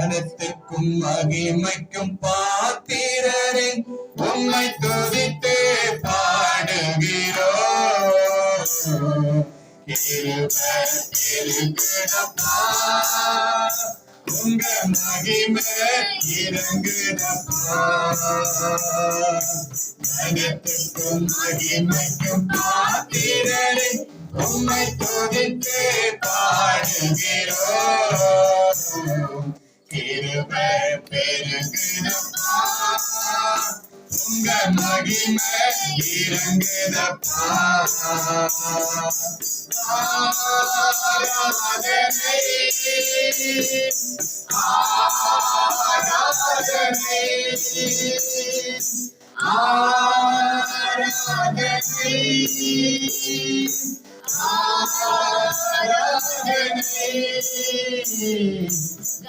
கனத்துக்கும் மகிமைக்கும் பாத்திரரே உம்மை துதித்து பாடுகிறோ உங்க மகிமை இறங்குதப்பா கனத்துக்கும் மகிமைக்கும் பாத்திரரே உம்மை துதித்து பாடுகிறோ உங்க மகிமை இறங்குதப்பா ஆராதனை ஆராதனை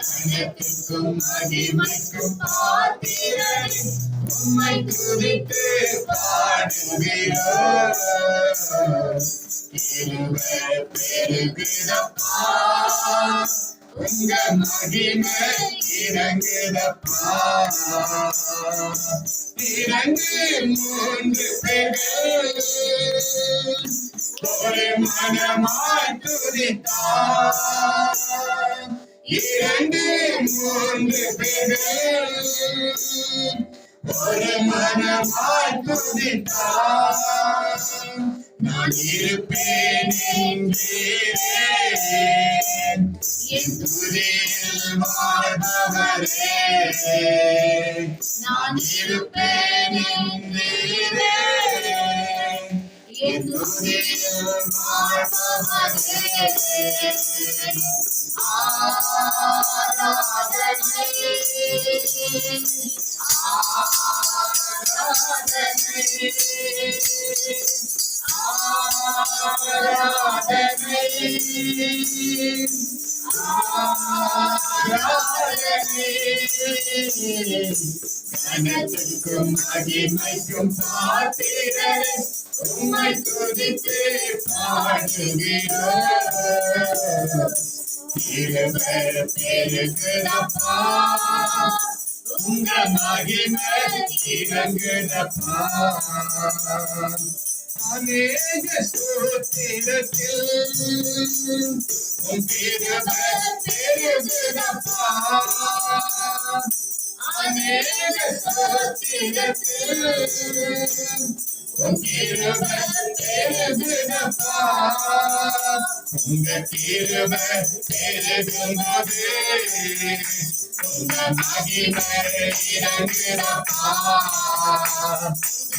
கனத்துக்கும் மகிமைக்கும் பாத்திரன் உம்மை குறித்து பாடுகிறோம் கிருபை உங்க மகிமை இறங்குதப்பா இறங்கு மூன்று பேர்கள் ஒரு மனமாய் துதித்தார் இரண்டு மூன்று பேர்கள் ஒரு மனமாய் துதித்தார் நான் இருப்பேன் என்கிறேன் என் துதியில் வாழ்பவரே. நான் இருப்பேன் என்கிறேன் கனத்துக்கும் அடிமைக்கும் பாத்திரரே உம்மை துதித்து பாடுகிறோம் கிருபை பெருகுதப்பா உங்க மகிமை இறங்குதப்பா அநேக சூத்திரத்தில் உன் கிருபை பெருகுதப்பா அநேக சூத்திரத்தில் உன் கிருபை பெருகுதப்பா உங்க கிருபை பெருகும்போது உங்க மகிமை இறங்குதப்பா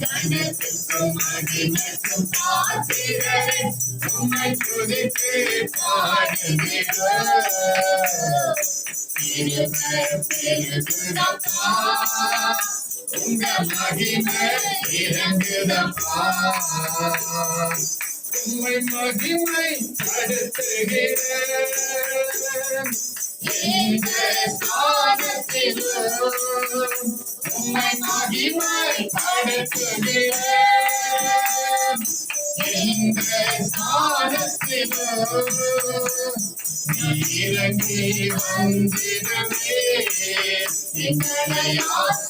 கணத்துக்கும் மகிமைக்கும் பாத்திரரை உம்மை துதித்து பாடுகிறோம் கிருபை பெருகுதப்பா உங்க மகிமை இறங்குதப்பா உம்மை மகிமை படுத்துகிறேன். இந்த ஸ்தானத்திலும் மகிமை படுத்துகிறேன் இந்த ஸ்தானத்திலும் இறங்கி வந்திடவே எங்களை ஆசீர்வதித்திடவே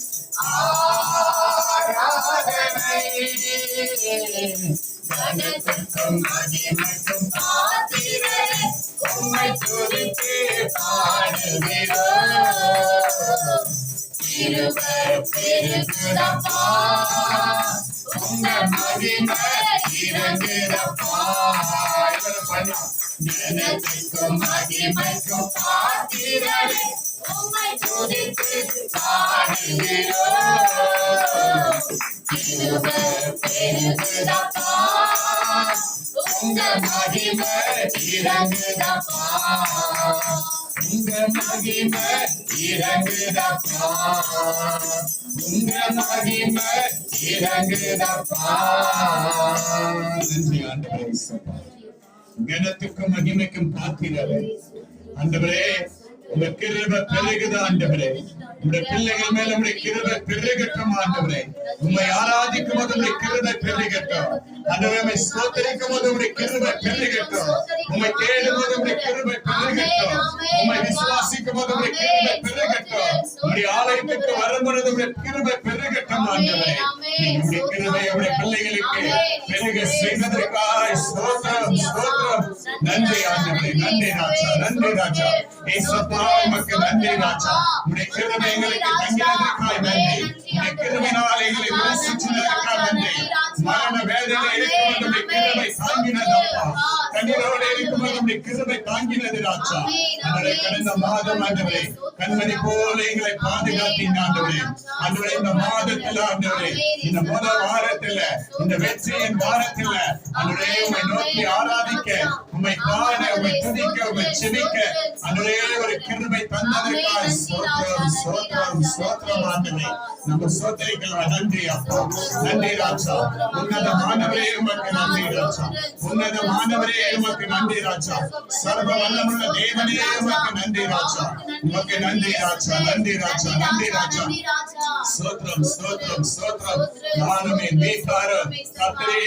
ஆராதனை மகிமைக்கும் பாத்திரே உம்மை குறித்து பாடுகிறோம் திருவர் பெருகுதப்பா மகிமை இறங்குதப்பா எல்லாரும் பாடலாம். மகிமைக்கும் பாத்திரரே உம்மை துதித்து பாடுகிறோம் கிருபை பெருகுதப்பா உங்க மகிமை இறங்குதப்பா உங்க மகிமை இறங்குதப்பா உங்க மகிமை இறங்குதப்பா நன்றி ஆண்டவரே கனத்துக்கும் மகிமைக்கும் பாத்திரரே அந்தவரே உங்க கிருபை பெருகுது ஆண்டவரே. உங்களுடைய பிள்ளைகள் மேல உங்களுடைய கிருபை பெருகட்டும் ஆண்டவரே. உண்மை ஆராதிக்கும் போது உங்களுடைய கிருபை பெருகட்டும். ஆண்டவரே ஸ்தோத்தரிக்கும் போது உங்களுடைய பெருகட்டும். தேடும் போது உங்களுடைய பெருகட்டும். விசுவாசிக்கும் போது உங்களுடைய பெருகட்டும். உங்களுடைய ஆலயத்துக்கு உங்களுடைய பெருகட்டும் ஆண்டவரே. உங்களுடைய கிருபை உங்களுடைய பிள்ளைகளுக்கு பெருக செய்வதற்காக ஸ்தோத்திரம் ஸ்தோத்திரம். நன்றி. நன்றி ராஜா நன்றி ராஜா. ஏசப்பா உமக்கு நன்றி ராஜா. உடைய கிருபை எங்களுக்கு நன்றி. உடைய கிருபினால் எங்களை விமர்சிச்சதற்காக நன்றி. மரண வேதனை இருக்கும்போது கிருபை கண்ணீரோடு கிருபை தாங்கினது ராஜா. கடந்த மாதம் ஆண்டவரே கண்மணி போல எங்களை பாதுகாத்தீங்க ஆண்டவரே. ஆண்டவரே இந்த மாதத்துல ஆண்டவரே இந்த முதல் வாரத்துல இந்த வெற்றியின் வாரத்துல ஆண்டவரே உம்மை நோக்கி ஆராதிக்க உம்மை காண உம்மை துதிக்க செபிக்க ஆண்டவரே ஒரு கிருபை தந்ததற்காக ஸ்தோத்திரம் ஸ்தோத்திரம் ஸ்தோத்திரம் ஆண்டவரே நம்ம சோதனைகள் நன்றி அப்பா நன்றி ராஜா உன்னதமானவரே உமக்கு நன்றி ராஜா உன்னதமானவரே உமக்கு நன்றி ராஜா சர்வ வல்லமுள்ள தேவனே உமக்கு நன்றி ராஜா உமக்கு நன்றி ராஜா நன்றி ராஜா நன்றி ராஜா ஸ்தோத்திரம் ஸ்தோத்திரம் ஸ்தோத்திரம் நானும் வீட்டாரும் கர்த்தரே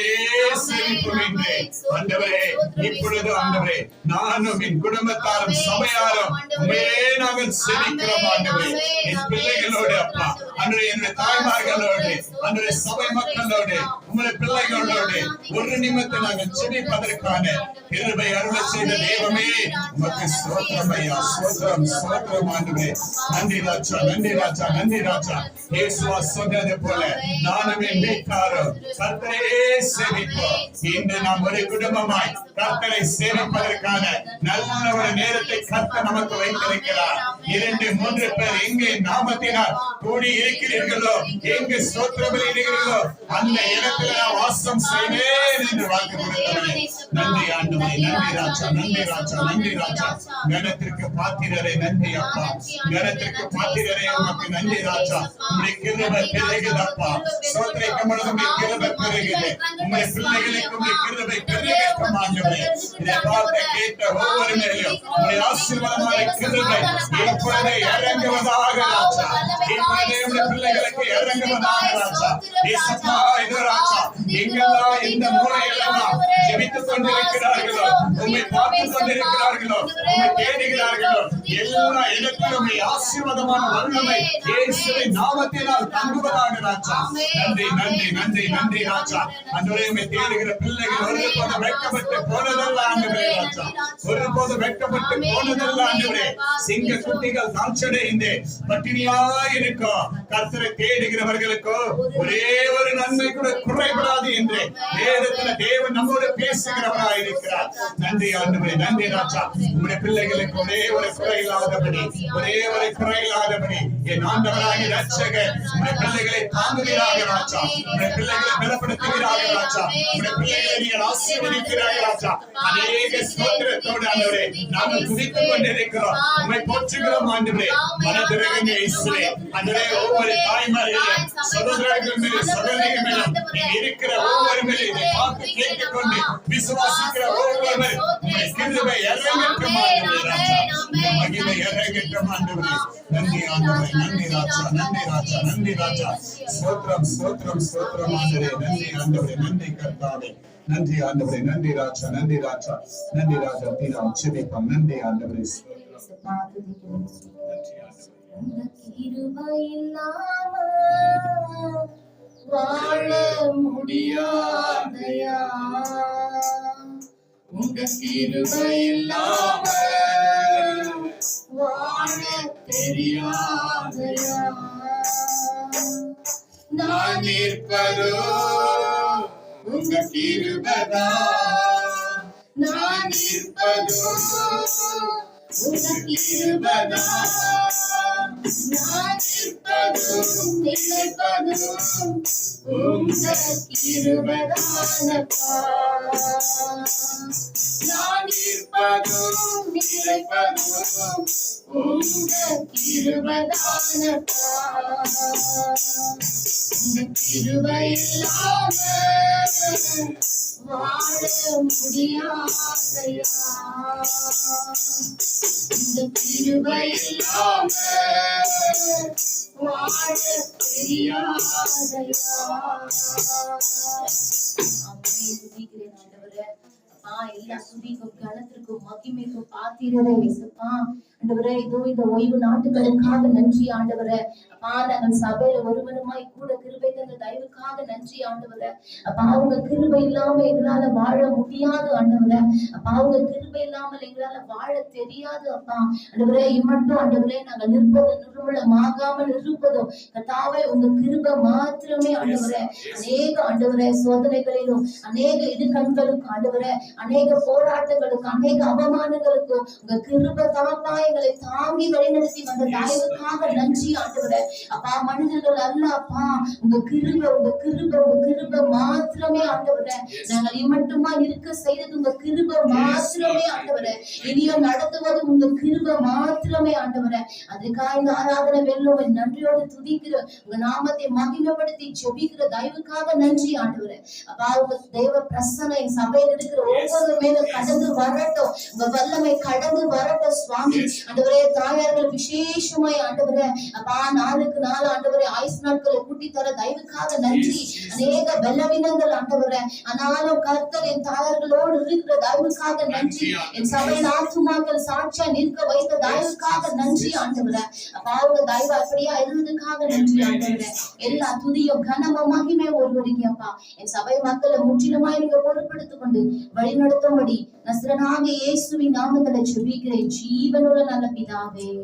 சேவிப்போம் என்று ஆண்டவரே இப்பொழுது ஆண்டவரே நானும் என் குடும்பத்தாரும் சபையாரும் உண்மையே நாங்கள் சேவிக்கிறோம் ஆண்டவரே. என் பிள்ளைகளோடு அப்பா. அன்றைய என்னுடைய தாய்மார்களோடு அன்றைய சபை மக்களோடு உங்களுடைய பிள்ளைகளோடு ஒரு நிமித்தை நாங்கள் செபிப்பதற்கான கிருபை அருள செய்த தெய்வமே உமக்கு ஸ்தோத்திரம் ஐயா ஸ்தோத்திரம் ஸ்தோத்திரம் ஆண்டவரே. நன்றி ராஜா நன்றி ராஜா நன்றி ராஜா. இயேசுவா சொன்னது போல நானுமே மீட்காரோ வீட்டாரும் சேமிப்போம். இன்று நாம் ஒரு குடும்பமாய் கர்த்தரை சேமிப்பதற்கான நல்ல ஒரு நேரத்தை கர்த்த நமக்கு வைத்திருக்கிறார். இரண்டு மூன்று பேர் எங்கே நாமத்தினால் கூடி இருக்கிறீர்களோ எங்கு ஸ்தோத்திரம் இருக்கிறீர்களோ அந்த இடத்தை நான் வாசம் செய்வேன் என்று வாக்கு கொடுத்தவரே நன்றி ஆண்டவரே நன்றி ராஜா நன்றி ராஜா நன்றி ராஜா கனத்திற்கு பாத்திரரே நன்றி அப்பா கனத்திற்கு பாத்திரரே உமக்கு நன்றி ராஜா உம்முடைய கிருபை பெருகுதப்பா சோத்திரிக்கும் பொழுது உம்முடைய கிருபை பெருகுது உம்முடைய பிள்ளைகளுக்கு உம்முடைய கிருபை பெருகட்டும் ஆண்டவரே இதை பார்த்து கேட்ட ஒவ்வொரு மேலும் உம்முடைய ஆசீர்வாதமான கிருபை இப்பொழுது இறங்குவதாக ராஜா இப்பொழுது உம்முடைய பிள்ளைகளுக்கு இறங்குவதாக ராஜா இயேசுப்பா இது ராஜா எங்கெல்லாம் இந்த மூலையெல்லாம் ஜெபித்துக் கொண்டிருக்கிறார்களோ உம்மை பார்த்துக் கொண்டிருக்கிறார்களோ உம்மை தேடுகிறார்களோ? எல்லா இடத்திலும் ஆசீர்வாதமான வல்லமை நாமத்தினால் தங்குவதாக ராஜா. நன்றி நன்றி நன்றி நன்றி ராஜா. தேடுகிற பிள்ளைகள் ஒருபோது வெட்கப்பட்டு போனதல்ல ஆண்டவரே ராஜா. ஒருபோது வெட்கப்பட்டு போனதல்ல ஆண்டவரே. சிங்க குட்டிகள் தாழ்ச்சடைந்து பட்டினியாய் இருக்கும் கர்த்தரை தேடுகிறவர்களுக்கோ ஒரே ஒரு நன்மை கூட குறைபடாது என்று வேதத்துல தேவன் நம்மோடு பேசுகிறவராய் இருக்கிறார் நன்றி ஆண்டவரே நன்றி ராஜா. உங்களுடைய பிள்ளைகளுக்கு ஒரே ஒரு குறை இல்லாதபடி ஒரே ஒரு குறை இல்லாதபடி என் ஆண்டவராகிய ரட்சகர் உங்களுடைய பிள்ளைகளை தாங்குகிறாக ராஜா. உங்களுடைய பிள்ளைகளை பலப்படுத்துகிறாக ராஜா. உங்களுடைய பிள்ளைகளை நீங்கள் ஆசீர்வதிக்கிறாக ராஜா. அநேக ஸ்தோத்திரத்தோடு ஆண்டவரே நாங்கள் துதித்துக் கொண்டிருக்கிறோம். உண்மை போற்றுகிறோம் ஆண்டவரே. மனதிறங்க இயேசுவே. ஆண்டவரே ஒவ்வொரு தாய்மாரையும் சகோதரர்கள் மேலே சகோதரிகள் மேலும் இருக்கிற ஒவ்வொரு மேலே இதை பார்த்து கேட்டுக்கொண்டு விசுவாசிக்கிற ஒவ்வொருவர் உங்களுடைய கிருபை இறங்கட்டும் ஆண்டவரே இறங்கட்டும் ஆண்டவரே நன்றி ஆண்டவரே நன்றி ராஜா நன்றி ராஜா நன்றி ராஜா ஸ்தோத்திரம் ஸ்தோத்திரம் ஸ்தோத்திரம் ஆண்டவரே நன்றி ஆண்டவரே நன்றி கர்த்தாவே நன்றி ஆண்டவரே நன்றி ராஜா நன்றி ராஜா நன்றி ராஜா தீரா செபிப்போம் நன்றி ஆண்டவரே நன்றி ஆண்டவரே வாழ முடியாதையா உங்க கிருபை இல்லாம வாழ நான் நிற்பதோ உங்க கிருபதா? நான் இருப்பதும் உங்க கிருபதா? நான் இருப்பதும் நிலைப்பதும் உங்க கிருபதானப்பா? நான் இருப்பதும் நிலைப்பதும் உங்க கிருபதானப்பா உங்க கிருபை இல்லாம வாழ முடியாதையா இந்த கிருபை இல்லாம அப்பா, எல்லா துதிக்கும் கனத்திற்கும் மகிமைக்கும் பாத்திரதை இயேசுப்பா. ஆண்டவரே இதோ இந்த ஓய்வு நாட்டுகளுக்காக நன்றி ஆண்டவரே. அப்பா நாங்கள் சபையில ஒருவருமாய் கூட கிருபை தந்த தயவுக்காக நன்றி ஆண்டவரே. அப்பா அவங்க கிருபை இல்லாம எங்களால வாழ முடியாது ஆண்டவரே. அப்பா அவங்க கிருபை இல்லாமல் எங்களால வாழ தெரியாது அப்பா. ஆண்டவரே இம்மட்டும் ஆண்டவரே நாங்கள் நிற்பது நிர்மூலமாகாமல் இருப்பதும் கத்தாவே உங்க கிருபை மாத்திரமே ஆண்டவரே. அநேக ஆண்டவரே சோதனைகளிலும் அநேக இடுக்கண்களுக்கும் ஆண்டவரே அநேக போராட்டங்களுக்கு அநேக அவமானங்களுக்கும் உங்க கிருபை தாப்பா எங்களை தாங்கி வழிநடத்தி வந்த தயவுக்காக நன்றி ஆண்டவரே. அப்பா மனிதர்கள் அல்ல அப்பா உங்க கிருபை உங்க கிருபை உங்க கிருபை மாத்திரமே ஆண்டவரே. நாங்கள் இம்மட்டுமா இருக்க செய்தது உங்க கிருபை மாத்திரமே ஆண்டவரே. இனியும் நடத்துவது உங்க கிருபை மாத்திரமே ஆண்டவரே. அதுக்காக இந்த ஆராதனை வெல்லும் நன்றியோடு துதிக்கிற உங்க நாமத்தை மகிமைப்படுத்தி ஜெபிக்கிற தயவுக்காக நன்றி ஆண்டவரே. அப்பா உங்க தேவ பிரசனை சபையில் இருக்கிற ஒவ்வொரு மேலும் கடந்து வரட்டும். உங்க வல்லமை கடந்து வரட்டும் சுவாமி. ஆண்டவரே தாயார்கள் விசேஷமாய் ஆண்டவரே அப்பா நாளுக்கு நாள் ஆண்டவரே ஆயுசு நாட்களை கூட்டி தர தயவுக்காக நன்றி. அநேக பலவீனங்கள் ஆண்டவரே ஆனாலும் கர்த்தர் என் தாயார்களோடு இருக்கிற தயவுக்காக நன்றி. என் சபையின் ஆத்துமாக்கள் சாட்சியா நிற்க வைத்த தயவுக்காக நன்றி ஆண்டவரே. அப்பா உங்க தயவு அப்படியா இருந்ததுக்காக நன்றி ஆண்டவரே. எல்லா துதியும் கனமும் மகிமை ஒருவருக்கு அப்பா. என் சபை மக்களை முற்றிலுமாய் நீங்க பொறுப்படுத்திக் கொண்டு வழிநடத்தும்படி நசரனாக இயேசுவின் நாமத்துல ஜெபிக்கிறேன் ஜீவனுள்ள நல்ல பிதாவே.